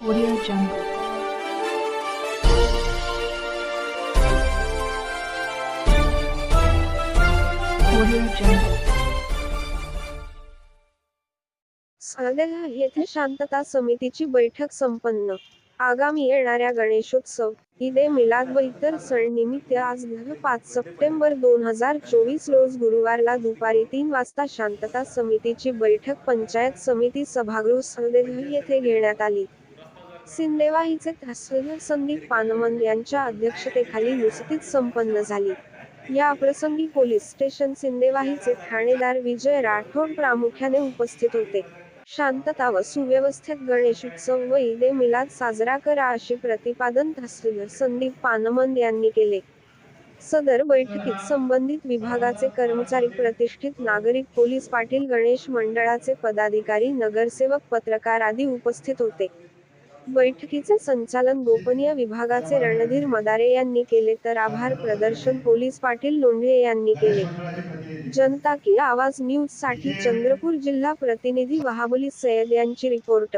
Audio Jungle. Audio येथे शांतता समितीची बैठक संपन्न. आगामी येणाऱ्या गणेशोत्सव ईदे मिलाद व इतर सण निमित्त आज पाच सप्टेंबर दोन हजार चोवीस रोज गुरुवारला दुपारी तीन वाजता शांतता समितीची बैठक पंचायत समिती सभागृह सालेगाव येथे घेण्यात आली. सिंदेवाहीचे तहसीलदार संदीप पानमन यांच्या अध्यक्षतेखाली नुसतीच संपन्न झाली. या प्रसंगी पोलीस स्टेशन सिंदेवाहीचे ठाणेदार विजय राठोड प्रामुख्याने उपस्थित होते. शांतता व सुव्यवस्थेत गणेश उत्सव व ईदे मिलाद साजरा करा असे प्रतिपादन तहसीलदार संदीप पानमन यांनी केले. सदर बैठकीत संबंधित विभागाचे कर्मचारी प्रतिष्ठित नागरिक पोलीस पाटील गणेश मंडळाचे पदाधिकारी नगरसेवक पत्रकार आदी उपस्थित होते. बैठकीचे संचालन गोपनीय विभागाचे रणधीर मदारे यांनी केले तर आभार प्रदर्शन पोलीस पाटील लोंढे यांनी केले. जनता की आवाज न्यूजसाठी चंद्रपूर जिल्हा प्रतिनिधी वहाबुली सय्यद यांची रिपोर्ट.